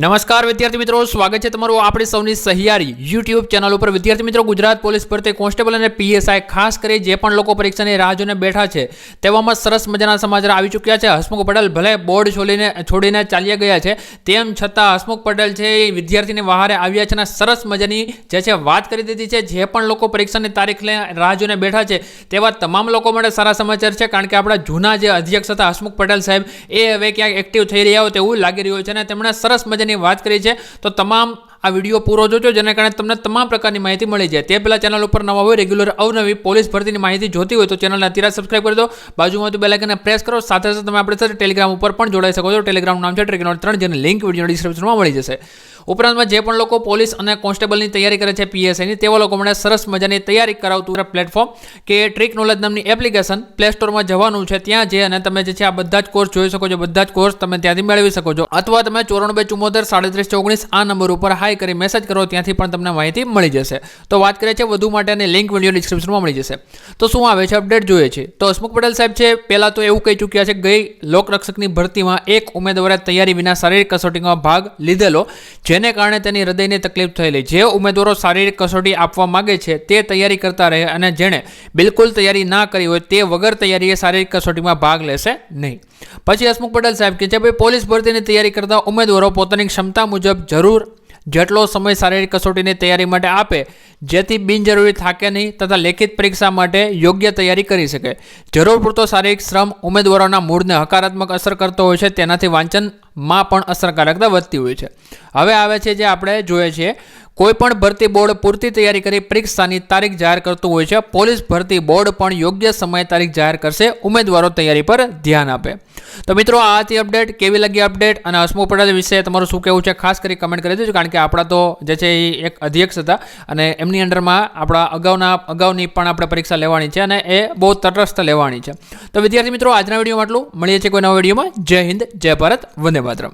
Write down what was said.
નમસ્કાર વિદ્યાર્થી મિત્રો, સ્વાગત છે તમારું આપણી સૌની સહિયારી યુટ્યુબ ચેનલ ઉપર. વિદ્યાર્થી મિત્રો, ગુજરાત પોલીસ ભરતી કોન્સ્ટેબલ અને પીએસઆઈ ખાસ કરી જે પણ લોકો પરીક્ષાની રાહ જોઈને બેઠા છે, તેવામાં સરસ મજાના સમાચાર આવી ચૂક્યા છે. હસમુખ પટેલ ભલે બોર્ડ છોડીને છોડીને ચાલ્યા ગયા છે, તેમ છતાં હસમુખ પટેલ છે એ વિદ્યાર્થીની વહારે આવ્યા છે અને સરસ મજાની જે છે વાત કરી દીધી છે, જે પણ લોકો પરીક્ષાની તારીખ લઈને રાહ જોઈને બેઠા છે, તેવા તમામ લોકો માટે સારા સમાચાર છે, કારણ કે આપણા જૂના જે અધ્યક્ષ હતા હસમુખ પટેલ સાહેબ, એ હવે ક્યાંક એક્ટિવ થઈ રહ્યા હોય તેવું લાગી રહ્યું છે અને તેમણે સરસ મજાની વાત કરી છે, તો તમામ આ વીડિયો પૂરો જોજો, જેના કારણે તમને તમામ પ્રકારની માહિતી મળી જાય. તે પહેલાં ચેનલ ઉપર નવા હોય રેગ્યુલર અવનવી, પોલીસ ભરતીની માહિતી જોતી હોય, તો ચેનલને અત્યારે સબસ્ક્રાઇબ કરી દો. બાજુમાં બેલ આઇકનને પ્રેસ કરો, સાથે સાથે તમે આપણે ટેલિગ્રામ ઉપર પણ જોડાઈ શકો છો. ટેલિગ્રામનું નામ છે ટ્રેકનોટ ત્રણ, જેની લિંક વીડિયો ડિસ્ક્રિપ્શનમાં મળી જશે. ઉપરાંતમાં જે પણ લોકો પોલીસ અને કોન્સ્ટેબલની તૈયારી કરે છે પીએસઆઈની, તેવા લોકો માટે સરસ મજાની તૈયારી કરાવતું પ્લેટફોર્મ કે ટ્રીક નોલેજ નામની એપ્લિકેશન પ્લે સ્ટોરમાં જવાનું છે ત્યાં જે અને તમે જે છે આ બધા જ કોર્સ જોઈ શકો છો, બધા જ કોર્સ તમે ત્યાંથી મેળવી શકો છો. અથવા તમે ચોરાણું ચુમ્મોતેર સાડત્રીસ ઓગણીસ આ નંબર ઉપર હાઈ કરી મેસેજ કરો, ત્યાંથી પણ તમને માહિતી મળી જશે. તો વાત કરીએ છીએ વધુ માટેની લિંક વીડિયો ડિસ્ક્રિપ્શનમાં મળી જશે. તો શું આવે છે અપડેટ જોઈએ છે? તો હસમુખ પટેલ સાહેબ છે, પહેલાં તો એવું કહી ચૂક્યા છે, ગઈ લોકરક્ષકની ભરતીમાં એક ઉમેદવારે તૈયારી વિના શારીરિક કસોટીમાં ભાગ લીધેલો. જેને કારણે તેની હૃદયની તકલીફ થયેલી. જે ઉમેદવારો શારીરિક કસોટી આપવા માગે છે, તે તૈયારી કરતા રહે અને જેણે બિલકુલ તૈયારી ના કરી હોય, તે વગર તૈયારીએ શારીરિક કસોટીમાં ભાગ લેશે નહીં. પછી હસમુખ પટેલ સાહેબ કે જે ભાઈ, પોલીસ ભરતીની તૈયારી કરતા ઉમેદવારો પોતાની ક્ષમતા મુજબ જરૂર જેટલો સમય શારીરિક કસોટીની તૈયારી માટે આપે, જેથી બિનજરૂરી થાકે નહીં તથા લેખિત પરીક્ષા માટે યોગ્ય તૈયારી કરી શકે. જરૂર પૂરતો શારીરિક શ્રમ ઉમેદવારોના મૂળને હકારાત્મક અસર કરતો હોય છે, તેનાથી વાંચનમાં પણ અસરકારકતા વધતી હોય છે. હવે આવે છે જે આપણે જોઈએ છીએ કોઈ પણ ભરતી બોર્ડ પૂરતી તૈયારી કરી પરીક્ષાની તારીખ જાહેર કરતું હોય છે, પોલીસ ભરતી બોર્ડ પણ યોગ્ય સમય તારીખ જાહેર કરશે, ઉમેદવારો તૈયારી પર ધ્યાન આપે. તો મિત્રો, આ હતી અપડેટ, કેવી લાગી અપડેટ અને હસમુખ પટેલ વિશે તમારું શું કહેવું છે, ખાસ કરી કમેન્ટ કરી દેજો, કારણ કે આપણા તો જે છે એ એક અધ્યક્ષ હતા અને એમની અંડરમાં આપણા અગાઉના, અગાઉની પણ આપણે પરીક્ષા લેવાની છે અને એ બહુ તટસ્થ લેવાની છે. તો વિદ્યાર્થી મિત્રો, આજના વિડીયોમાં આટલું. મળીએ છીએ કોઈ નવા વિડીયોમાં. જય હિન્દ, જય ભારત, વંદે માતરમ.